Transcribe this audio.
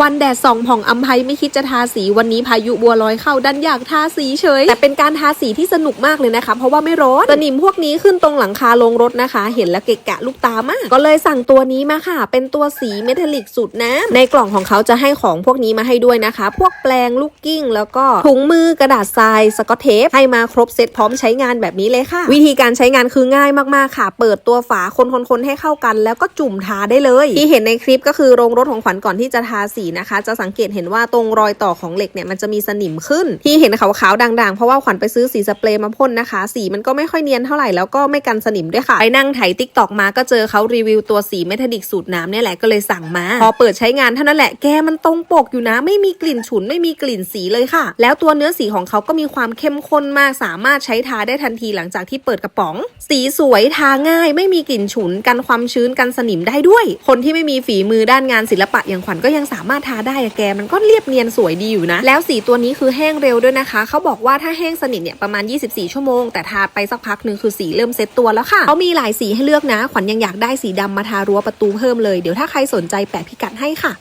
วันแดดส่องผ่องอัมภัยไม่คิดจะทาสีวันนี้พายุบัวลอยเข้าดันอยากทาสีเฉย แต่เป็นการทาสีที่สนุกมากเลยนะคะ เพราะว่าไม่ร้อนสนิมพวกนี้ขึ้นตรงหลังคาโรงรถนะคะ เห็นแล้วเกะกะลูกตามาก ก็เลยสั่งตัวนี้มาค่ะ เป็นตัวสีเมทัลลิกสูตรน้ำในกล่องของเขาจะให้ของพวกนี้มาให้ด้วยนะคะ พวกแปลงลูกกิ้ง แล้วก็ถุงมือกระดาษทรายสกอตเทปให้มาครบเซตพร้อมใช้งานแบบนี้เลยค่ะ วิธีการใช้งานคือง่ายมากๆค่ะ เปิดตัวฝาคนๆๆให้เข้ากัน แล้วก็จุ่มทาได้เลย ที่เห็นในคลิปก็คือโรงรถของขวัญก่อนที่จะทาสีนะคะ จะสังเกตเห็นว่าตรงรอยต่อของเหล็กเนี่ยมันจะมีสนิมขึ้น ที่เห็นขาวๆด่างๆ เพราะว่าขวัญไปซื้อสีสเปรย์มาพ่นนะคะ สีมันก็ไม่ค่อยเนียนเท่าไหร่แล้วก็ไม่กันสนิมด้วยค่ะไปนั่งไถติ๊กตอกมาก็เจอเขารีวิวตัวสีเมทัลลิกสูตรน้ำเนี่ยแหละก็เลยสั่งมา พอเปิดใช้งานเท่านั้นแหละแกมันตรงปกอยู่นะ ไม่มีกลิ่นฉุนไม่มีกลิ่นสีเลยค่ะ แล้วตัวเนื้อสีของเขาก็มีความเข้มข้นมากสามารถใช้ทาได้ทันทีหลังจากที่เปิดกระป๋อง สีสวยทาง่าย ไม่มีกลิ่นฉุนกันความชื้นกันสนิมได้ด้วย คนที่ไม่มีฝีมือด้านงานศิลปะอย่างขวัญก็ยังสามารถทาได้อะแกมันก็เรียบเนียนสวยดีอยู่นะ แล้วสีตัวนี้คือแห้งเร็วด้วยนะคะเขาบอกว่าถ้าแห้งสนิทเนี่ยประมาณ 24 ชั่วโมง แต่ทาไปสักพักหนึ่งคือสีเริ่มเซ็ตตัวแล้วค่ะเขามีหลายสีให้เลือกนะ ขวัญยังอยากได้สีดำมาทารั้วประตูเพิ่มเลยเดี๋ยวถ้าใครสนใจแปะพิกัดให้ค่ะ